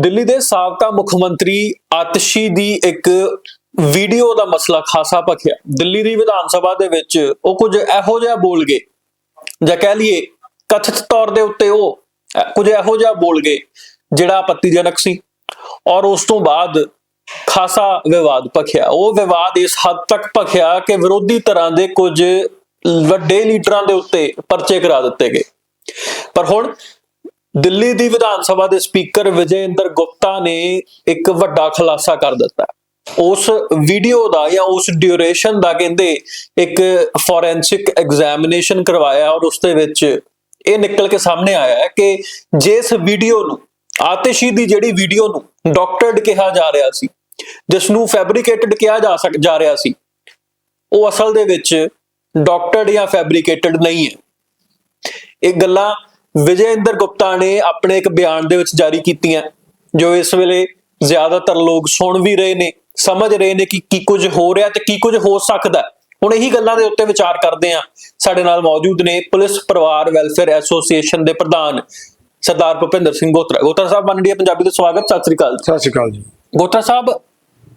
ਦਿੱਲੀ ਦੇ ਸਾਬਕਾ ਮੁੱਖ ਮੰਤਰੀ ਆਤਸ਼ੀ ਦੀ ਇੱਕ ਵੀਡੀਓ ਦਾ ਮਸਲਾ ਖਾਸਾ ਭਖਿਆ। ਦਿੱਲੀ ਦੀ ਵਿਧਾਨ ਸਭਾ ਦੇ ਵਿੱਚ ਉਹ ਕੁਝ ਇਹੋ ਜਿਹਾ ਬੋਲ ਗਏ। ਜਾਂ ਕਹਿ ਲਈਏ ਕਥਿਤ ਤੌਰ ਦੇ ਉੱਤੇ ਉਹ ਅ, ਕੁਝ ਇਹੋ ਜਿਹਾ ਬੋਲ ਗਏ ਜਿਹੜਾ ਆਪੱਤੀਜਨਕ ਸੀ। ਔਰ ਉਸ ਤੋਂ ਬਾਅਦ ਖਾਸਾ ਵਿਵਾਦ ਭਖਿਆ। ਉਹ ਵਿਵਾਦ ਇਸ ਹੱਦ ਤੱਕ ਭਖਿਆ ਕਿ ਵਿਰੋਧੀ ਤਰ੍ਹਾਂ ਦੇ ਕੁਝ ਵੱਡੇ ਲੀਡਰਾਂ ਦੇ ਉੱਤੇ ਪਰਚੇ ਕਰਾ ਦਿੱਤੇ ਗਏ। ਪਰ ਹੁਣ ਦਿੱਲੀ ਦੀ ਵਿਧਾਨ ਸਭਾ ਦੇ ਸਪੀਕਰ ਵਿਜੇ ਇੰਦਰ ਗੁਪਤਾ ਨੇ ਇੱਕ ਵੱਡਾ ਖੁਲਾਸਾ ਕਰ ਦਿੱਤਾ। ਉਸ ਵੀਡੀਓ ਦਾ ਜਾਂ ਉਸ ਡਿਊਰੇਸ਼ਨ ਦਾ ਕਹਿੰਦੇ ਇੱਕ ਫੋਰੈਂਸਿਕ ਐਗਜ਼ਾਮੀਨੇਸ਼ਨ ਕਰਵਾਇਆ ਔਰ ਉਸ ਦੇ ਵਿੱਚ ਇਹ ਨਿਕਲ ਕੇ ਸਾਹਮਣੇ ਆਇਆ ਹੈ ਕਿ ਜਿਸ ਵੀਡੀਓ ਨੂੰ, ਆਤਿਸ਼ੀ ਦੀ ਜਿਹੜੀ ਵੀਡੀਓ ਨੂੰ ਡਾਕਟਰਡ ਕਿਹਾ ਜਾ ਰਿਹਾ ਸੀ ਜਿਸ ਨੂੰ ਫੈਬਰੀਕੇਟਡ ਕਿਹਾ ਜਾ ਸਕ, ਜਾ ਰਿਹਾ ਸੀ, ਉਹ ਅਸਲ ਦੇ ਵਿੱਚ ਡਾਕਟਰਡ ਜਾਂ ਫੈਬਰੀਕੇਟਡ ਨਹੀਂ ਹੈ। ਇਹ ਗੱਲਾਂ ਵਿਜੇ ਇੰਦਰ ਗੁਪਤਾ ਨੇ ਆਪਣੇ ਇੱਕ ਬਿਆਨ ਦੇ ਵਿੱਚ ਜਾਰੀ ਕੀਤੀਆਂ ਜੋ ਇਸ ਵੇਲੇ ਜ਼ਿਆਦਾਤਰ ਲੋਕ ਸੁਣ ਵੀ ਰਹੇ ਨੇ ਸਮਝ ਰਹੇ ਨੇ ਕਿ ਕੀ ਕੁਝ ਹੋ ਰਿਹਾ ਤੇ ਕੀ ਕੁਝ ਹੋ ਸਕਦਾ। ਹੁਣ ਇਹੀ ਗੱਲਾਂ ਦੇ ਉੱਤੇ ਵਿਚਾਰ ਕਰਦੇ ਆ ਸਾਡੇ ਨਾਲ ਮੌਜੂਦ ਨੇ ਪੁਲਿਸ ਪਰਿਵਾਰ ਵੈਲਫੇਅਰ ਐਸੋਸੀਏਸ਼ਨ ਦੇ ਪ੍ਰਧਾਨ ਸਰਦਾਰ ਭੁਪਿੰਦਰ ਸਿੰਘ ਗੋਤਰਾ। ਗੋਤਰਾ ਸਾਹਿਬ ਮੰਡੀਆ ਪੰਜਾਬੀ ਦਾ ਸਵਾਗਤ ਸਤਿ ਸ੍ਰੀ ਅਕਾਲ ਸਤਿ ਸ਼੍ਰੀ ਅਕਾਲ ਜੀ। ਗੋਤਰਾ ਸਾਹਿਬ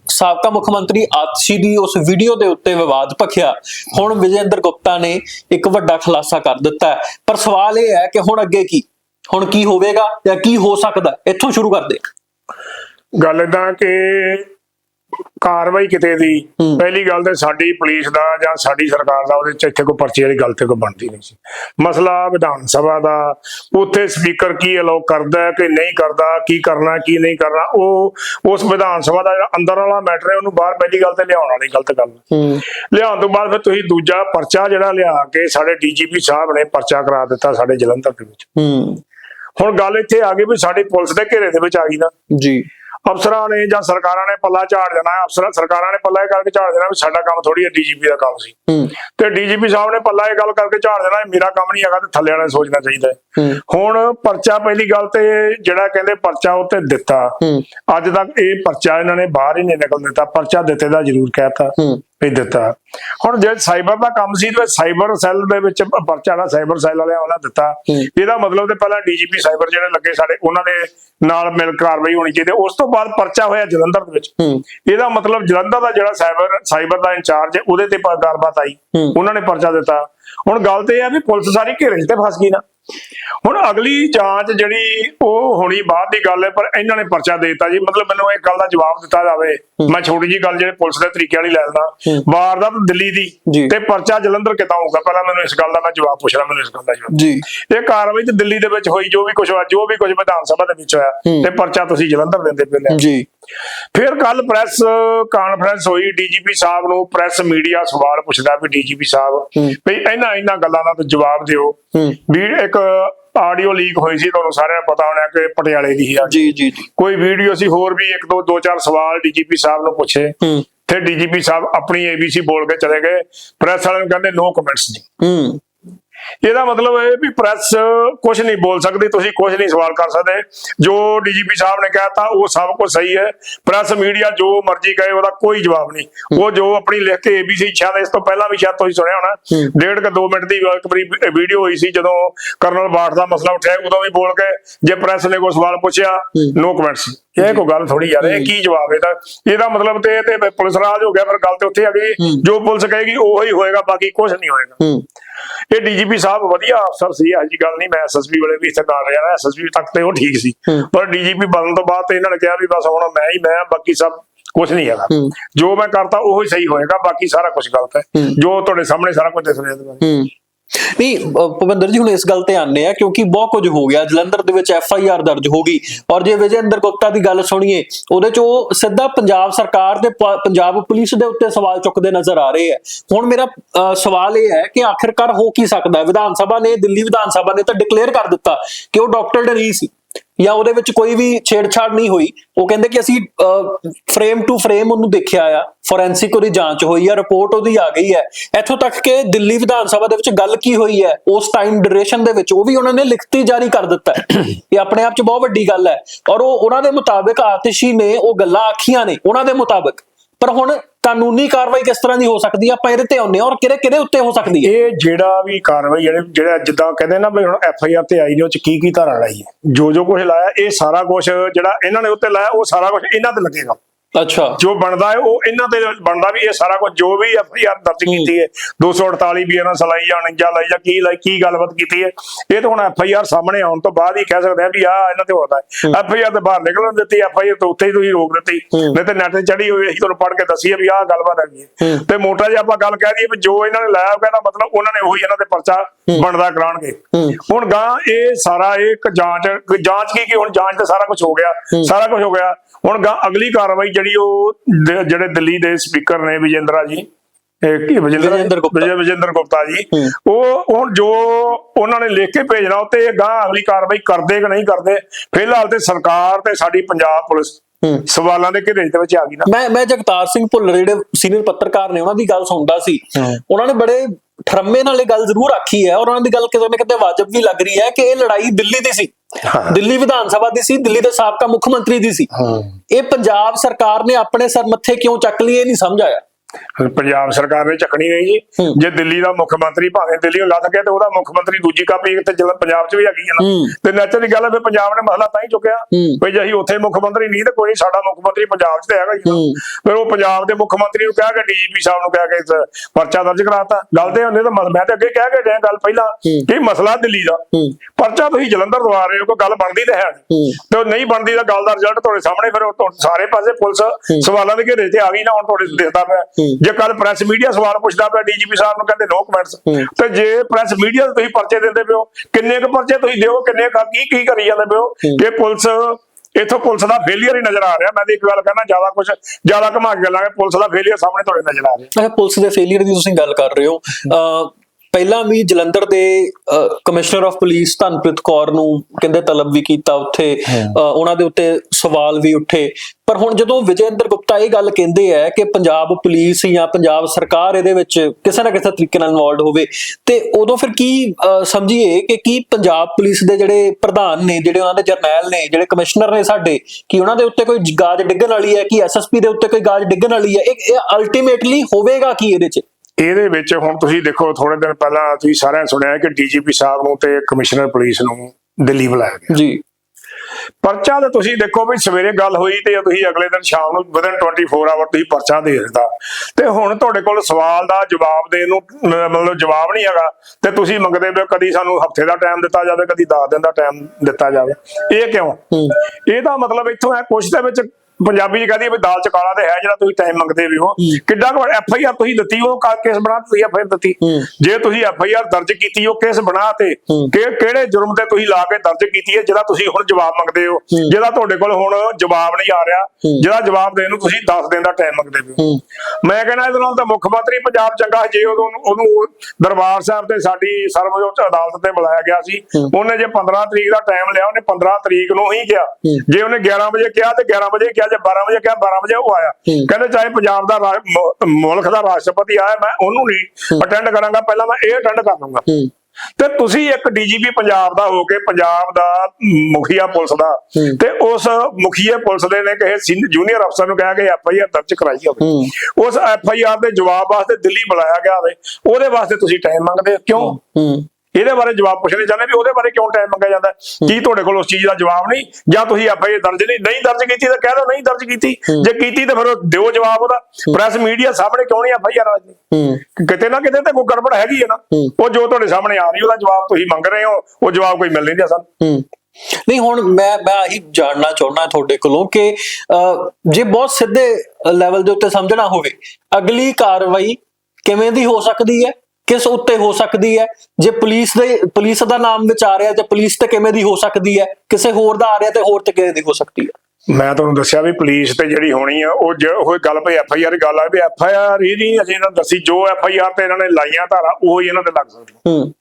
ਸਾਬਕਾ ਮੁੱਖ ਮੰਤਰੀ ਆਤਸ਼ੀ ਦੀ ਉਸ ਵੀਡੀਓ ਦੇ ਉੱਤੇ ਵਿਵਾਦ ਭਖਿਆ। ਹੁਣ ਵਿਜੇ ਇੰਦਰ ਗੁਪਤਾ ਨੇ ਇੱਕ ਵੱਡਾ ਖੁਲਾਸਾ ਕਰ ਦਿੱਤਾ ਹੈ। ਪਰ ਸਵਾਲ ਇਹ ਹੈ ਕਿ ਹੁਣ ਅੱਗੇ ਕੀ? ਹੁਣ ਕੀ ਹੋਵੇਗਾ ਜਾਂ ਕੀ ਹੋ ਸਕਦਾ? ਇੱਥੋਂ ਸ਼ੁਰੂ ਕਰਦੇ ਗੱਲ ਇਦਾਂ ਕਿ ਕਾਰਵਾਈ ਕਿਤੇ ਦੀ। ਪਹਿਲੀ ਗੱਲ ਤੇ ਸਾਡੀ ਪੁਲਿਸ ਦਾ ਜਾਂ ਸਾਡੀ ਸਰਕਾਰ ਦਾ ਉਹਦੇ ਚ ਇੱਥੇ ਕੋਈ ਪਰਚੀ ਵਾਲੀ ਗੱਲ ਤੇ ਕੋਈ ਬਣਦੀ ਨਹੀਂ ਸੀ। ਮਸਲਾ ਵਿਧਾਨ ਸਭਾ ਦਾ ਉੱਥੇ ਸਪੀਕਰ ਕੀ ਅਲਾਉ ਕਰਦਾ ਹੈ ਕਿ ਨਹੀਂ ਕਰਦਾ ਕੀ ਕਰਨਾ ਕੀ ਨਹੀਂ ਕਰਨਾ ਉਹ ਉਸ ਵਿਧਾਨ ਸਭਾ ਦਾ ਜਿਹੜਾ ਅੰਦਰ ਵਾਲਾ ਮੈਟਰ ਹੈ ਉਹਨੂੰ ਬਾਹਰ ਪਹਿਲੀ ਗੱਲ ਤੇ ਲਿਆਉਣ ਵਾਲੀ ਗਲਤ ਗੱਲ। ਲਿਆਉਣ ਤੋਂ ਬਾਅਦ ਫਿਰ ਤੁਸੀਂ ਦੂਜਾ ਪਰਚਾ ਜਿਹੜਾ ਲਿਆ ਕੇ ਸਾਡੇ ਡੀਜੀਪੀ ਸਾਹਿਬ ਨੇ ਪਰਚਾ ਕਰਾ ਦਿੱਤਾ ਸਾਡੇ ਜਲੰਧਰ ਦੇ ਵਿੱਚ। ਹੁਣ ਗੱਲ ਇੱਥੇ ਆ ਗਈ ਵੀ ਸਾਡੀ ਪੁਲਿਸ ਦੇ ਘੇਰੇ ਦੇ ਵਿੱਚ ਆ ਗਈ ਨਾ। ਜੀ। ਅਫਸਰਾਂ ਨੇ ਜਾਂ ਸਰਕਾਰਾਂ ਨੇ ਪੱਲਾ ਝਾੜ ਦੇਣਾ ਹੈ। ਅਫਸਰਾਂ ਸਰਕਾਰਾਂ ਨੇ ਪੱਲਾ ਇਹ ਕਰਕੇ ਝਾੜ ਦੇਣਾ ਵੀ ਸਾਡਾ ਕੰਮ ਥੋੜੀ ਹੈ ਡੀਜੀਪੀ ਦਾ ਕੰਮ ਸੀ। ਤੇ ਡੀਜੀਪੀ ਸਾਹਿਬ ਨੇ ਪੱਲਾ ਇਹ ਗੱਲ ਕਰਕੇ ਝਾੜ ਦੇਣਾ ਇਹ ਮੇਰਾ ਕੰਮ ਨਹੀਂ ਹੈਗਾ ਤੇ ਥੱਲੇ ਵਾਲਿਆਂ ਨੇ ਸੋਚਣਾ ਚਾਹੀਦਾ ਹੈ। ਹੁਣ ਪਰਚਾ ਪਹਿਲੀ ਗੱਲ ਤੇ ਜਿਹੜਾ ਕਹਿੰਦੇ ਪਰਚਾ ਉੱਤੇ ਦਿੱਤਾ। ਅੱਜ ਤੱਕ ਇਹ ਪਰਚਾ ਇਹਨਾਂ ਨੇ ਬਾਹਰ ਹੀ ਨਹੀਂ ਨਿਕਲ ਦਿੱਤਾ। ਪਰਚਾ ਦਿੱਤੇ ਦਾ ਜ਼ਰੂਰ ਕਹਿਤਾ। ਵੀ ਦਿੱਤਾ। ਹੁਣ ਜੇ ਸਾਈਬਰ ਦਾ ਕੰਮ ਸੀ ਤੇ ਸਾਈਬਰ ਸੈੱਲ ਦੇ ਵਿੱਚ ਪਰਚਾ ਦਾ ਸਾਈਬਰ ਸੈੱਲ ਵਾਲਿਆਂ ਵਾਲਾ ਦਿੱਤਾ। ਇਹਦਾ ਮਤਲਬ ਤੇ ਪਹਿਲਾਂ ਡੀਜੀਪੀ ਸਾਈਬਰ ਜਿਹੜੇ ਲੱਗੇ ਸਾਡੇ ਉਹਨਾਂ ਦੇ ਨਾਲ ਮਿਲ ਕਾਰਵਾਈ ਹੋਣੀ ਚਾਹੀਦੀ। ਉਸ ਤੋਂ ਬਾਅਦ ਪਰਚਾ ਹੋਇਆ ਜਲੰਧਰ ਦੇ ਵਿੱਚ। ਇਹਦਾ ਮਤਲਬ ਜਲੰਧਰ ਦਾ ਜਿਹੜਾ ਸਾਈਬਰ ਸਾਈਬਰ ਦਾ ਇੰਚਾਰਜ ਹੈ ਉਹਦੇ ਤੇ ਗੱਲਬਾਤ ਆਈ। ਉਹਨਾਂ ਨੇ ਪਰਚਾ ਦਿੱਤਾ। ਹੁਣ ਗੱਲ ਤੇ ਇਹ ਆ ਵੀ ਪੁਲਿਸ ਸਾਰੀ ਘੇਰੇ 'ਚ ਤੇ ਫਸ ਗਈ ਨਾ। ਹੁਣ ਅਗਲੀ ਜਾਂਚ ਜਿਹੜੀ ਉਹ ਹੋਣੀ ਬਾਅਦ ਦੀ ਗੱਲ ਹੈ ਪਰ ਇਹਨਾਂ ਨੇ ਪਰਚਾ ਦੇ ਦਿੱਤਾ ਜੀ। ਮਤਲਬ ਮੈਨੂੰ ਇਹ ਗੱਲ ਦਾ ਜਵਾਬ ਦਿੱਤਾ ਜਾਵੇ। ਮੈਂ ਛੋਟੀ ਜੀ ਗੱਲ ਜਿਹੜੇ ਪੁਲਿਸ ਦੇ ਤਰੀਕੇ ਵਾਲੀ ਲੈ ਲੈਂਦਾ। ਹੂੰ। ਵਾਰਦਾਤ ਦਿੱਲੀ। ਦੀ ਤੇ ਪਰਚਾ ਜਲੰਧਰ ਕਿੱਦਾਂ ਹੋਊਗਾ? ਪਹਿਲਾਂ ਮੈਨੂੰ ਇਸ ਗੱਲ ਦਾ ਮੈਂ ਜਵਾਬ ਪੁੱਛਣਾ ਮੈਨੂੰ ਇਸ ਗੱਲ ਦਾ ਜਵਾਬ। ਜੀ। ਇਹ ਕਾਰਵਾਈ ਤੇ ਦਿੱਲੀ ਦੇ ਵਿੱਚ ਹੋਈ ਜੋ ਵੀ ਕੁਝ ਹੋਇਆ ਜੋ ਵੀ ਕੁਝ ਵਿਧਾਨ ਸਭਾ ਦੇ ਵਿੱਚ ਹੋਇਆ। ਤੇ ਪਰਚਾ ਤੁਸੀਂ ਜਲੰਧਰ ਦਿੰਦੇ ਪਏ ਲੈ ਜੀ। ਫਿਰ ਕੱਲ ਪ੍ਰੈਸ ਕਾਨਫਰੰਸ ਹੋਈ ਡੀਜੀਪੀ ਸਾਹਿਬ ਨੂੰ ਪ੍ਰੈਸ ਮੀਡੀਆ ਸਵਾਲ ਪੁੱਛਦਾ ਵੀ ਡੀਜੀਪੀ ਸਾਹਿਬ। ਵੀ ਇਹਨਾਂ ਇਹਨਾਂ ਗੱਲਾਂ ਦਾ ਤਾਂ ਜਵਾਬ ਦਿਓ। ਵੀ ਇੱਕ ਆਡੀਓ ਲੀਕ ਹੋਈ ਸੀ ਤੁਹਾਨੂੰ ਸਾਰਿਆਂ ਨੂੰ ਪਤਾ ਹੋਣਾ ਕਿ ਪਟਿਆਲੇ ਦੀ ਹੀ ਆ ਜੀ ਜੀ ਕੋਈ ਵੀਡੀਓ ਸੀ ਹੋਰ ਵੀ ਇੱਕ ਦੋ ਦੋ ਚਾਰ ਸਵਾਲ ਡੀਜੀਪੀ ਸਾਹਿਬ ਨੂੰ ਪੁੱਛੇ। ਹੂੰ। ਫਿਰ ਡੀਜੀਪੀ ਸਾਹਿਬ ਆਪਣੀ ਏਬੀਸੀ ਬੋਲ ਕੇ ਚਲੇ ਗਏ। ਪ੍ਰੈਸ ਵਾਲਿਆਂ ਨੂੰ ਕਹਿੰਦੇ ਨੋ ਕਮੈਂਟਸ ਜੀ। ਹੂੰ। ਇਹਦਾ ਮਤਲਬ ਇਹ ਵੀ ਪ੍ਰੈਸ ਕੁਝ ਨਹੀਂ ਬੋਲ ਸਕਦੀ ਤੁਸੀਂ ਕੁਝ ਨਹੀਂ ਸਵਾਲ ਕਰ ਸਕਦੇ। ਜੋ ਡੀਜੀਪੀ ਸਾਹਿਬ ਨੇ ਕਹਿਤਾ ਉਹ ਸਭ ਕੁਝ ਸਹੀ ਹੈ। ਪ੍ਰੈਸ ਮੀਡੀਆ ਜੋ ਮਰਜ਼ੀ ਕਹੇ ਉਹਦਾ ਕੋਈ ਜਵਾਬ ਨਹੀਂ। ਉਹ ਜੋ ਆਪਣੀ ਲਿਖ ਕੇ ਏਬੀਸੀ ਸ਼ਾਇਦ ਇਸ ਤੋਂ ਪਹਿਲਾਂ ਵੀ ਸ਼ਾਇਦ ਤੁਸੀਂ ਸੁਣਿਆ ਹੋਣਾ। ਹੂੰ। ਡੇਢ ਕ 2 ਮਿੰਟ ਦੀ ਇੱਕ ਵਾਰੀ ਵੀਡੀਓ ਹੋਈ ਸੀ ਜਦੋਂ ਕਰਨਲ ਬਾਠ ਦਾ ਮਸਲਾ ਉੱਠਿਆ ਉਦੋਂ ਵੀ ਬੋਲ ਕੇ ਜੇ ਪ੍ਰੈਸ ਨੇ ਕੋਈ ਸਵਾਲ ਪੁੱਛਿਆ ਹੂੰ। ਨੋ ਕਮੈਂਟਸ ਇਹ ਕੋਈ ਗੱਲ ਥੋੜੀ ਯਾਰ ਇਹ ਕੀ ਜਵਾਬ ਇਹਦਾ ਇਹਦਾ ਮਤਲਬ ਤੇ ਇਹ ਤੇ ਪੁਲਿਸ ਰਾਜ ਹੋ ਗਿਆ ਫਿਰ ਗੱਲ ਤੇ ਉੱਥੇ ਆ ਗਈ। ਹੂੰ। ਜੋ ਪੁਲਿਸ ਕਹੇਗੀ ਉਹ ਹੀ ਹੋਏਗਾ ਬਾਕੀ ਕੁਝ ਨਹੀਂ ਹੋਏਗਾ। ਹੂੰ। ਇਹ ਡੀਜੀਪੀ ਸਾਹਿਬ ਵਧੀਆ ਅਫਸਰ ਸੀ ਜੀ ਗੱਲ ਨਹੀਂ ਮੈਂ ਐਸਐਸਪੀ ਵਾਲੇ ਵੀ ਇੱਥੇ ਨਾਲ ਰਿਹਾ ਨਾ ਐਸਐਸਪੀ ਤੱਕ ਤੇ ਉਹ ਠੀਕ ਸੀ। ਪਰ ਡੀਜੀਪੀ ਬਣਨ ਤੋਂ ਬਾਅਦ ਤੇ ਇਹਨਾਂ ਨੇ ਕਿਹਾ ਵੀ ਬਸ ਹੁਣ ਮੈਂ ਹੀ ਮੈਂ ਬਾਕੀ ਸਭ ਕੁਝ ਨਹੀਂ ਹੈਗਾ। ਜੋ ਮੈਂ ਕਰਤਾ ਉਹ ਹੀ ਸਹੀ ਹੋਏਗਾ ਬਾਕੀ ਸਾਰਾ ਕੁਝ ਗਲਤ ਹੈ। ਜੋ ਤੁਹਾਡੇ ਸਾਹਮਣੇ ਸਾਰਾ ਕੁਝ ਦਿਸ ਰਿਹਾ ਹੂੰ ਨਹੀਂ ਅ, ਭੁਪਿੰਦਰ ਜੀ ਹੁਣ ਇਸ ਗੱਲ ਤੇ ਆਨੇ ਆ ਕਿਉਂਕਿ ਬਹੁਤ ਕੁਝ ਹੋ ਗਿਆ। ਜਲੰਧਰ ਦੇ ਵਿੱਚ ਐਫ ਆਈ ਆਰ ਦਰਜ ਹੋ ਗਈ। ਔਰ ਜੇ ਵਿਜੇ ਇੰਦਰ ਗੁਪਤਾ ਦੀ ਗੱਲ ਸੁਣੀਏ ਉਹਦੇ ਚ ਉਹ ਸਿੱਧਾ ਪੰਜਾਬ ਸਰਕਾਰ ਤੇ ਪੰਜਾਬ ਪੁਲਿਸ ਦੇ ਉੱਤੇ ਸਵਾਲ ਚੁੱਕਦੇ ਨਜ਼ਰ ਆ ਰਹੇ ਆ। ਹੁਣ ਮੇਰਾ ਅ, ਸਵਾਲ ਇਹ ਹੈ ਕਿ ਆਖਿਰਕਾਰ ਹੋ ਕੀ ਸਕਦਾ? ਵਿਧਾਨ ਸਭਾ ਨੇ ਦਿੱਲੀ ਵਿਧਾਨ ਸਭਾ ਨੇ ਤਾਂ ਡਿਕਲੇਅਰ ਕਰ ਦਿੱਤਾ ਕਿ ਉਹ ਡਾਕਟਰ ਡਰੀ ਸੀ। ਜਾਂ ਉਹਦੇ ਵਿੱਚ ਕੋਈ ਵੀ ਛੇੜਛਾੜ ਨਹੀਂ ਹੋਈ, ਉਹ ਕਹਿੰਦੇ ਕਿ ਅਸੀਂ ਫਰੇਮ ਟੂ ਫਰੇਮ ਉਹਨੂੰ ਦੇਖਿਆ ਆ ਫੋਰੈਂਸਿਕ ਉਹਦੀ ਜਾਂਚ ਹੋਈ ਆ ਰਿਪੋਰਟ ਉਹਦੀ ਆ ਗਈ ਹੈ ਇੱਥੋਂ ਤੱਕ ਕਿ ਦਿੱਲੀ ਵਿਧਾਨ ਸਭਾ ਦੇ ਵਿੱਚ ਗੱਲ ਕੀ ਹੋਈ ਹੈ ਉਸ ਟਾਈਮ ਡਿਊਰੇਸ਼ਨ ਦੇ ਵਿੱਚ ਉਹ ਵੀ ਉਹਨਾਂ ਨੇ ਲਿਖਤੀ ਜਾਰੀ ਕਰ ਦਿੱਤਾ ਹੈ ਇਹ ਆਪਣੇ ਆਪ 'ਚ ਬਹੁਤ ਵੱਡੀ ਗੱਲ ਹੈ। ਔਰ ਉਹ, ਉਹਨਾਂ ਦੇ ਮੁਤਾਬਕ ਆਤਿਸ਼ੀ ਨੇ ਉਹ ਗੱਲਾਂ ਆਖੀਆਂ ਨੇ, ਉਹਨਾਂ ਦੇ ਮੁਤਾਬਕ। ਪਰ ਹੁਣ ਕਾਨੂੰਨੀ ਕਾਰਵਾਈ ਕਿਸ ਤਰ੍ਹਾਂ ਦੀ ਹੋ ਸਕਦੀ ਹੈ ਆਪਾਂ ਇਹਦੇ ਤੇ ਆਉਂਦੇ ਹਾਂ ਔਰ ਕਿਹੜੇ ਕਿਹੜੇ ਉੱਤੇ ਹੋ ਸਕਦੀ ਹੈ ਇਹ ਜਿਹੜਾ ਵੀ ਕਾਰਵਾਈ ਜਿਹੜੇ ਜਿਹੜਾ ਜਿੱਦਾਂ ਕਹਿੰਦੇ ਨਾ ਵੀ ਹੁਣ ਐਫ ਆਈ ਆਰ ਤੇ ਆਈ ਨੇ, ਉਹ ਚ ਕੀ ਕੀ ਧਾਰਾ ਲਾਈ ਹੈ? ਜੋ ਜੋ ਕੁਝ ਲਾਇਆ, ਇਹ ਸਾਰਾ ਕੁਝ ਜਿਹੜਾ ਇਹਨਾਂ ਨੇ ਉੱਤੇ ਲਾਇਆ, ਉਹ ਸਾਰਾ ਕੁਝ ਇਹਨਾਂ ਤੇ ਲੱਗੇਗਾ। ਅੱਛਾ। ਜੋ ਬਣਦਾ ਹੈ ਉਹ ਇਹਨਾਂ ਤੇ ਬਣਦਾ ਵੀ ਇਹ ਸਾਰਾ ਕੁਝ ਜੋ ਵੀ ਐਫ ਆਈ ਆਰ ਦਰਜ ਕੀਤੀ ਹੈ 248 ਬੀਐਨਐਸ ਲਾਈ ਜਾਂ 49 ਲਾਈ ਜਾਂ ਕੀ ਲਾਈ ਕੀ ਗੱਲਬਾਤ ਕੀਤੀ ਹੈ ਇਹ ਤਾਂ ਹੁਣ ਐਫ ਆਈ ਆਰ ਸਾਹਮਣੇ ਆਉਣ ਤੋਂ ਬਾਅਦ ਹੀ ਕਹਿ ਸਕਦੇ ਆ ਵੀ ਆ ਇਹਨਾਂ ਤੇ ਹੋਦਾ ਹੈ। ਐਫ ਆਈ ਆਰ ਤੇ ਬਾਹਰ ਨਿਕਲਣ ਦਿੱਤੀ ਐਫ ਆਈ ਆਰ ਤੋਂ ਉੱਤੇ ਹੀ ਤੁਸੀਂ ਰੋਕ ਦਿੱਤੀ ਨਹੀਂ ਤੇ ਨੈਟ ਤੇ ਚੜੀ ਹੋਈ ਅਸੀਂ ਤੁਹਾਨੂੰ ਪੜ੍ਹ ਕੇ ਦੱਸੀ ਹੈ ਵੀ ਆਹ ਗੱਲਬਾਤ ਹੈਗੀ ਤੇ ਮੋਟਾ ਜਿਹਾ ਆਪਾਂ ਗੱਲ ਕਹਿ ਦਈਏ ਵੀ ਜੋ ਇਹਨਾਂ ਨੇ ਲਾਇਆ ਕਹਿੰਦਾ ਮਤਲਬ ਉਹਨਾਂ ਨੇ ਉਹੀ ਇਹਨਾਂ ਦੇ ਪਰਚਾ ਬਣਦਾ ਕਰਾਉਣਗੇ। ਹੁਣ ਗਾਂ ਇਹ ਸਾਰਾ ਇਹ ਇੱਕ ਜਾਂਚ ਜਾਂਚ ਕੀ ਕੀ ਹੁਣ ਜਾਂਚ ਤੇ ਸਾਰਾ ਕੁਝ ਹੋ ਗਿਆ। ਸਾਰਾ ਕੁਝ ਹੋ ਗਿਆ। ਹੁਣ ਗਾਂ ਅਗਲੀ ਕਾਰਵਾਈ ਜਿਹੜੀ ਉਹ ਜਿਹੜੇ ਦਿੱਲੀ ਦੇ ਸਪੀਕਰ ਨੇ ਵਿਜੇਂਦਰਾ ਜੀ ਵਿਜੇਂਦਰ ਗੁਪਤਾ। ਵਿਜੇ- ਵਿਜੇਂਦਰ ਗੁਪਤਾ ਜੀ। ਉਹ ਹੁਣ ਜੋ ਉਹਨਾਂ ਨੇ ਲਿਖ ਕੇ ਭੇਜਣਾ ਉੱਤੇ ਗਾਂ ਅਗਲੀ ਕਾਰਵਾਈ ਕਰਦੇ ਕਿ ਨਹੀਂ ਕਰਦੇ ਫਿਲਹਾਲ ਤੇ ਸਰਕਾਰ ਤੇ ਸਾਡੀ ਪੰਜਾਬ ਪੁਲਿਸ ਸਵਾਲਾਂ ਦੇ ਘੇਰੇ ਦੇ ਵਿੱਚ ਆ ਗਈ ਨਾ। ਮੈਂ ਮੈਂ ਜਗਤਾਰ ਸਿੰਘ ਭੁੱਲਰ ਜਿਹੜੇ ਸੀਨੀਅਰ ਪੱਤਰਕਾਰ ਨੇ ਉਹਨਾਂ ਦੀ ਗੱਲ ਸੁਣਦਾ ਸੀ। ਉਹਨਾਂ ਨੇ ਬੜੇ ਠਰਮੇ ਨਾਲ ਇਹ ਗੱਲ ਜ਼ਰੂਰ ਆਖੀ ਹੈ ਔਰ ਉਹਨਾਂ ਦੀ ਗੱਲ ਕਿਤੇ ਨਾ ਕਿਤੇ ਵਾਜਬ ਵੀ ਲੱਗ ਰਹੀ ਹੈ ਕਿ ਇਹ ਲੜਾਈ ਦਿੱਲੀ ਦੀ ਸੀ। ਦਿੱਲੀ ਵਿਧਾਨ ਸਭਾ ਦੀ ਸੀ ਦਿੱਲੀ ਦੇ ਸਾਬਕਾ ਮੁੱਖ ਮੰਤਰੀ ਦੀ ਸੀ। ਇਹ ਪੰਜਾਬ ਸਰਕਾਰ ਨੇ ਆਪਣੇ ਸਰ ਮੱਥੇ ਕਿਉਂ ਚੱਕ ਲਈ ਇਹ ਨਹੀਂ ਸਮਝ ਆਇਆ। ਪੰਜਾਬ ਸਰਕਾਰ ਨੇ ਚੱਕਣੀ ਨਹੀਂ ਜੀ। ਜੇ ਦਿੱਲੀ ਦਾ ਮੁੱਖ ਮੰਤਰੀ ਭਾਵੇਂ ਦਿੱਲੀ ਨੂੰ ਲੱਥ ਗਿਆ ਤੇ ਉਹਦਾ ਮੁੱਖ ਮੰਤਰੀ ਦੂਜੀ ਕਾਪੀ ਜਲ ਪੰਜਾਬ 'ਚ ਵੀ ਹੈਗੀ ਹੈ ਨਾ ਹੂੰ। ਤੇ ਨੈਚੁਰਲ ਦੀ ਗੱਲ ਹੈ ਵੀ ਪੰਜਾਬ ਨੇ ਮਸਲਾ ਤਾਂ ਹੀ ਚੁੱਕਿਆ। ਵੀ ਜੇ ਅਸੀਂ ਉੱਥੇ ਮੁੱਖ ਮੰਤਰੀ ਨਹੀਂ ਤੇ ਕੋਈ ਸਾਡਾ ਮੁੱਖ ਮੰਤਰੀ ਪੰਜਾਬ 'ਚ ਤੇ ਹੈਗਾ ਹੀ। ਫਿਰ ਉਹ ਪੰਜਾਬ ਦੇ ਮੁੱਖ ਮੰਤਰੀ ਨੂੰ ਕਹਿ ਕੇ ਡੀਜੀਪੀ ਸਾਹਿਬ ਨੂੰ ਕਹਿ ਕੇ ਪਰਚਾ ਦਰਜ ਕਰਾਤਾ ਗੱਲ ਤੇ ਉਹਨੇ ਤਾਂ ਮੈਂ ਤੇ ਅੱਗੇ ਕਹਿ ਕੇ ਗਿਆ ਗੱਲ ਪਹਿਲਾਂ ਕਿ ਮਸਲਾ ਦਿੱਲੀ ਦਾ। ਪਰਚਾ ਤੁਸੀਂ ਜਲੰਧਰ ਦਵਾ ਰਹੇ ਹੋ ਕੋਈ ਗੱਲ ਬਣਦੀ ਤਾਂ ਹੈ। ਤੇ ਉਹ ਨਹੀਂ ਬਣਦੀ ਤਾਂ ਗੱਲ ਦਾ ਰਿਜ਼ਲਟ ਤੁਹਾਡੇ ਸਾਹਮਣੇ ਫਿਰ ਉਹ ਸਾਰੇ ਪਾਸੇ ਪੁਲਿਸ ਸਵਾਲਾਂ ਦੇ ਘੇਰੇ ਤੇ ਆ ਗਈ ਨਾ ਹੁਣ ਤੁਹਾਡੇ ਦਿਖਦਾ ਪਿਆ ਜੇ ਕੱਲ ਪ੍ਰੈਸ ਮੀਡੀਆ ਸਵਾਲ ਪੁੱਛਦਾ ਪਿਆ ਡੀਜੀਪੀ ਸਾਹਿਬ ਨੂੰ ਕਹਿੰਦੇ ਨੋ ਕਮੈਂਟਸ ਤੇ ਜੇ ਪ੍ਰੈਸ ਮੀਡੀਆ ਤੁਸੀਂ ਪਰਚੇ ਦਿੰਦੇ ਪਿਓ ਕਿੰਨੇ ਕੁ ਪਰਚੇ ਤੁਸੀਂ ਦਿਓ ਕਿੰਨੇ ਕੁ ਕੀ ਕੀ ਕਰੀ ਜਾਂਦੇ ਪਿਓ ਕਿ ਪੁਲਿਸ ਇਥੋਂ ਪੁਲਿਸ ਦਾ ਫੇਲਿਅਰ ਹੀ ਨਜ਼ਰ ਆ ਰਿਹਾ। ਮੈਂ ਤਾਂ ਇੱਕ ਗੱਲ ਕਹਿਣਾ ਜ਼ਿਆਦਾ ਕੁਝ ਜ਼ਿਆਦਾ ਘਮਾ ਕੇ ਗੱਲਾਂ ਪੁਲਿਸ ਦਾ ਫੇਲਿਅਰ ਸਾਹਮਣੇ ਤੁਹਾਡੇ ਨਜ਼ਰ ਆ ਰਿਹਾ। ਪੁਲਿਸ ਦੇ ਫੇਲਿਅਰ ਦੀ ਤੁਸੀਂ ਗੱਲ ਕਰ ਰਹੇ ਹੋ। ਪਹਿਲਾਂ ਵੀ ਜਲੰਧਰ ਦੇ commissioner of police Dhanpreet Kaur ਨੂੰ ਕਹਿੰਦੇ ਤਲਬ ਵੀ ਕੀਤਾ ਉੱਥੇ ਉਹਨਾਂ ਦੇ ਉੱਤੇ ਸਵਾਲ ਵੀ ਉੱਠੇ। ਪਰ ਹੁਣ ਜਦੋਂ ਵਿਜੇਂਦਰ ਗੁਪਤਾ ਇਹ ਗੱਲ ਕਹਿੰਦੇ ਆ ਕਿ ਪੰਜਾਬ ਪੁਲਿਸ ਜਾਂ ਪੰਜਾਬ ਸਰਕਾਰ ਇਹਦੇ ਵਿੱਚ ਕਿਸੇ ਨਾ ਕਿਸੇ ਤਰੀਕੇ ਨਾਲ ਇਨਵੋਲਡ ਹੋਵੇ ਤੇ ਉਦੋਂ ਫਿਰ ਕੀ ਸਮਝੀਏ ਕਿ ਕੀ ਪੰਜਾਬ ਪੁਲਿਸ ਦੇ ਜਿਹੜੇ ਪ੍ਰਧਾਨ ਨੇ ਜਿਹੜੇ ਉਹਨਾਂ ਦੇ ਜਰਨੈਲ ਨੇ ਜਿਹੜੇ ਕਮਿਸ਼ਨਰ ਨੇ ਸਾਡੇ ਕੀ ਉਹਨਾਂ ਦੇ ਉੱਤੇ ਕੋਈ ਗਾਜ ਡਿੱਗਣ ਵਾਲੀ ਹੈ ਕਿ ਐਸਐਸਪੀ ਦੇ ਉੱਤੇ ਕੋਈ ਗਾਜ ਡਿੱਗਣ ਵਾਲੀ ਹੈ? ਇਹ ਇਹ ਅਲਟੀਮੇਟਲੀ ਹੋਵੇਗਾ ਕੀ ਇਹਦੇ 'ਚ? ਇਹਦੇ ਵਿੱਚ ਹੁਣ ਤੁਸੀਂ ਦੇਖੋ ਥੋੜੇ ਦਿਨ ਪਹਿਲਾਂ ਤੁਸੀਂ ਸਾਰਿਆਂ ਨੇ ਸੁਣਿਆ ਕਿ ਡੀਜੀਪੀ ਸਾਹਿਬ ਨੂੰ ਤੇ ਕਮਿਸ਼ਨਰ ਪੁਲਿਸ ਨੂੰ ਦਿੱਲੀ ਬੁਲਾਇਆ ਗਿਆ। ਜੀ। ਪਰਚਾ ਤੇ ਤੁਸੀਂ ਦੇਖੋ ਵੀ ਸਵੇਰੇ ਗੱਲ ਹੋਈ ਤੇ ਤੁਸੀਂ ਅਗਲੇ ਦਿਨ ਸ਼ਾਮ ਨੂੰ ਵਿਦਨ 24 ਆਵਰ ਤੁਸੀਂ ਪਰਚਾ ਦੇ ਦਿੱਤਾ। ਤੇ ਹੁਣ ਤੁਹਾਡੇ ਕੋਲ ਸਵਾਲ ਦਾ ਜਵਾਬ ਦੇਣ ਨੂੰ ਮਤਲਬ ਜਵਾਬ ਨਹੀਂ ਹੈਗਾ। ਤੇ ਤੁਸੀਂ ਮੰਗਦੇ ਹੋ ਕਦੀ ਸਾਨੂੰ ਹਫ਼ਤੇ ਦਾ ਟਾਈਮ ਦਿੱਤਾ ਜਾਵੇ ਕਦੀ 10 ਦਿਨ ਦਾ ਟਾਈਮ ਦਿੱਤਾ ਜਾਵੇ। ਇਹ ਕਿਉਂ? ਇਹਦਾ ਮਤਲਬ ਇੱਥੋਂ ਹੈ ਕੁਛ ਦੇ ਵਿੱਚ ਪੰਜਾਬੀ ਚ ਕਹਦੀ ਵੀ ਦਾਲ ਚ ਕਾਲਾ ਤੇ ਹੈ ਜਿਹੜਾ ਤੁਸੀਂ ਟਾਈਮ ਮੰਗਦੇ ਵੀ ਹੋ। ਕਿੱਡਾ ਕੁ ਐਫ ਆਈ ਆਰ ਤੁਸੀਂ ਦਿੱਤੀ ਉਹ ਕਾ- ਕੇਸ ਬਣਾ ਤੁਸੀਂ ਐਫ ਆਈ ਆਰ ਦਿੱਤੀ? ਜੇ ਤੁਸੀਂ ਐਫ ਆਈ ਆਰ ਦਰਜ ਕੀਤੀ ਉਹ ਕੇਸ ਬਣਾ ਤੇ? ਕਿ ਕਿਹੜੇ ਜੁਰਮ ਤੇ ਤੁਸੀਂ ਲਾ ਕੇ ਦਰਜ ਕੀਤੀ ਹੈ ਜਿਹਦਾ ਤੁਸੀਂ ਹੁਣ ਜਵਾਬ ਮੰਗਦੇ ਹੋ? ਜਿਹਦਾ ਤੁਹਾਡੇ ਕੋਲ ਹੁਣ ਜਵਾਬ ਨਹੀਂ ਆ ਰਿਹਾ ਜਿਹਦਾ ਜਵਾਬ ਦੇਣ ਨੂੰ ਤੁਸੀਂ 10 ਦਿਨ ਦਾ ਟਾਈਮ ਮੰਗਦੇ ਹੋ। ਮੈਂ ਕਹਿੰਦਾ ਇਹਦੇ ਨਾਲ ਤਾਂ ਮੁੱਖ ਮੰਤਰੀ ਪੰਜਾਬ ਚੰਗਾ ਜੇ ਉਦੋਂ ਉਹਨੂੰ ਉਹ ਦਰਬਾਰ ਸਾਹਿਬ ਤੇ ਸਾਡੀ ਸਰਵਉੱਚ ਅਦਾਲਤ ਤੇ ਬੁਲਾਇਆ ਗਿਆ ਸੀ ਉਹਨੇ ਜੇ 15 ਤਰੀਕ ਦਾ ਟਾਈਮ ਲਿਆ ਉਹਨੇ 15 ਤਰੀਕ ਨੂੰ ਹੀ ਕਿਹਾ। ਜੇ ਉਹਨੇ 11 ਵਜੇ ਕਿਹਾ ਤੇ 11 ਵਜੇ ਕਿਹਾ ਜੇ 12 ਵਜੇ ਕਿਹਾ 12 ਵਜੇ ਉਹ ਆਇਆ। ਕਹਿੰਦੇ ਚਾਹੇ ਪੰਜਾਬ ਦਾ ਮੁਲਕ ਦਾ ਰਾਸ਼ਟਰਪਤੀ ਆਇਆ ਮੈਂ ਉਹਨੂੰ ਨਹੀਂ ਅਟੈਂਡ ਕਰਾਂਗਾ ਪਹਿਲਾਂ ਮੈਂ ਇਹ ਅਟੈਂਡ ਕਰ ਲੂੰਗਾ ਤੇ ਤੁਸੀਂ ਇੱਕ ਡੀਜੀਪੀ ਪੰਜਾਬ ਦਾ ਹੋ ਕੇ ਪੰਜਾਬ ਦਾ ਮੁਖੀਆ ਪੁਲਿਸ ਦਾ ਤੇ ਉਸ ਮੁਖੀਏ ਪੁਲਿਸ ਦੇ ਨੇ ਕਿਸੇ ਜੂਨੀਅਰ ਅਫਸਰ ਨੂੰ ਕਿਹਾ ਕਿ ਐਫ ਆਈ ਆਰ ਦਰਜ ਕਰਾਈ ਹੋਵੇ ਉਸ ਐਫ ਆਈ ਆਰ ਦੇ ਜਵਾਬ ਵਾਸਤੇ ਦਿੱਲੀ ਬੁਲਾਇਆ ਗਿਆ ਹੋਵੇ ਉਹਦੇ ਵਾਸਤੇ ਤੁਸੀਂ ਟਾਈਮ ਮੰਗਦੇ ਹੋ ਕਿਉਂ? ਇਹਦੇ ਬਾਰੇ ਜਵਾਬ ਪੁੱਛਣੇ ਚਾਹੁੰਦੇ ਵੀ ਉਹਦੇ ਬਾਰੇ ਕਿਉਂ ਟਾਈਮ ਮੰਗਿਆ ਜਾਂਦਾ? ਕੀ ਤੁਹਾਡੇ ਕੋਲ ਉਸ ਚੀਜ਼ ਦਾ ਜਵਾਬ ਨਹੀਂ? ਜਾਂ ਤੁਸੀਂ ਐਫ ਆਈ ਦਰਜ ਨਹੀਂ ਨਹੀਂ ਦਰਜ ਕੀਤੀ ਤਾਂ ਕਹਿ ਦਿਓ ਨਹੀਂ ਦਰਜ ਕੀਤੀ। ਜੇ ਕੀਤੀ ਤਾਂ ਫਿਰ ਦਿਓ ਜਵਾਬ ਉਹਦਾ। ਪ੍ਰੈਸ ਮੀਡੀਆ ਸਾਹਮਣੇ ਕਿਉਂ ਨਹੀਂ ਐਫ ਆਈ ਆਰ ਕਿਤੇ ਨਾ ਕਿਤੇ ਤਾਂ ਕੋਈ ਗੜਬੜ ਹੈਗੀ ਹੈ ਨਾ। ਉਹ ਜੋ ਤੁਹਾਡੇ ਸਾਹਮਣੇ ਆ ਰਹੀ ਉਹਦਾ ਜਵਾਬ ਤੁਸੀਂ ਮੰਗ ਰਹੇ ਹੋ ਉਹ ਜਵਾਬ ਕੋਈ ਮਿਲ ਨਹੀਂ ਰਿਹਾ ਸਾਨੂੰ। ਨਹੀਂ ਹੁਣ ਮੈਂ ਮੈਂ ਆਹੀ ਜਾਣਨਾ ਚਾਹੁੰਦਾ ਤੁਹਾਡੇ ਕੋਲੋਂ ਕਿ ਜੇ ਬਹੁਤ ਸਿੱਧੇ ਲੈਵਲ ਦੇ ਉੱਤੇ ਸਮਝਣਾ ਹੋਵੇ ਅਗਲੀ ਕਾਰਵਾਈ ਕਿਵੇਂ ਦੀ ਹੋ ਸਕਦੀ ਹੈ? ਕਿਸ ਉੱਤੇ ਹੋ ਸਕਦੀ ਹੈ? ਜੇ ਪੁਲਿਸ ਦੇ ਪੁਲਿਸ ਦਾ ਨਾਮ ਵਿੱਚ ਆ ਰਿਹਾ ਤੇ ਪੁਲਿਸ ਤੇ ਕਿਵੇਂ ਦੀ ਹੋ ਸਕਦੀ ਹੈ? ਕਿਸੇ ਹੋਰ ਦਾ ਆ ਰਿਹਾ ਤੇ ਹੋਰ ਤੇ ਕਿਵੇਂ ਦੀ ਹੋ ਸਕਦੀ ਹੈ? ਮੈਂ ਤੁਹਾਨੂੰ ਦੱਸਿਆ ਵੀ ਪੁਲਿਸ ਤੇ ਜਿਹੜੀ ਹੋਣੀ ਆ ਉਹ ਜ- ਉਹ ਗੱਲ ਭਈ ਐਫ ਆਈ ਆਰ ਗੱਲ ਆ ਵੀ ਐਫ ਆਈ ਆਰ ਇਹ ਨਹੀਂ ਅਸੀਂ ਇਹਨਾਂ ਦੱਸੀ ਜੋ ਐਫ ਆਈ ਆਰ ਤੇ ਇਹਨਾਂ ਨੇ ਲਾਈਆਂ ਧਾਰਾ ਉਹ ਹੀ ਇਹਨਾਂ ਤੇ ਲੱਗ ਸਕਦੀ ਹੂੰ।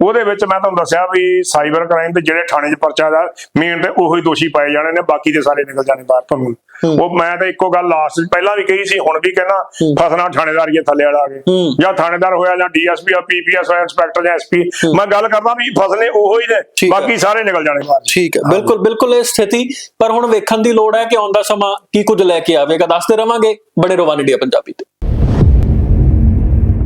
ਉਹਦੇ ਵਿੱਚ ਮੈਂ ਤੁਹਾਨੂੰ ਦੱਸਿਆ ਵੀ ਸਾਈਬਰ ਕ੍ਰਾਈਮ ਤੇ ਜਿਹੜੇ ਥਾਣੇ 'ਚ ਪਰਚਾ ਦਾ ਮੇਨ ਤੇ ਉਹੀ ਦੋਸ਼ੀ ਪਾਏ ਜਾਣੇ ਨੇ ਬਾਕੀ ਦੇ ਸਾਰੇ ਨਿਕਲ ਜਾਣੇ ਬਾਹਰ ਤੁਹਾਨੂੰ ਉਹ ਮੈਂ ਤਾਂ ਇੱਕੋ ਗੱਲ ਲਾਸਟ ਪਹਿਲਾਂ ਵੀ ਕਹੀ ਸੀ ਹੁਣ ਵੀ ਕਹਿਣਾ ਫਸਣਾ ਥਾਣੇਦਾਰ ਹੀ ਥੱਲੇ ਵਾਲਾ ਆ ਗਏ। ਜਾਂ ਥਾਣੇਦਾਰ ਹੋਇਆ ਜਾਂ ਡੀਐਸਪੀ ਜਾਂ ਪੀਪੀਐਸ ਹੋਇਆ ਇੰਸਪੈਕਟਰ ਜਾਂ ਐਸਪੀ ਮੈਂ ਗੱਲ ਕਰਦਾ ਵੀ ਫਸਣੇ ਉਹੋ ਹੀ ਨੇ। ਬਾਕੀ ਸਾਰੇ ਨਿਕਲ ਜਾਣੇ ਬਾਹਰ। ਠੀਕ ਹੈ ਬਿਲਕੁਲ ਬਿਲਕੁਲ ਇਹ ਸਥਿਤੀ ਪਰ ਹੁਣ ਵੇਖਣ ਦੀ ਲੋੜ ਹੈ ਕਿ ਆਉਂਦਾ ਸਮਾਂ ਕੀ ਕੁਝ ਲੈ ਕੇ ਆਵੇਗਾ ਦੱਸਦੇ ਰਵਾਂਗੇ ਬੜੇ ਰਵਾਨੜੀ ਪੰਜਾਬੀ ਤੇ।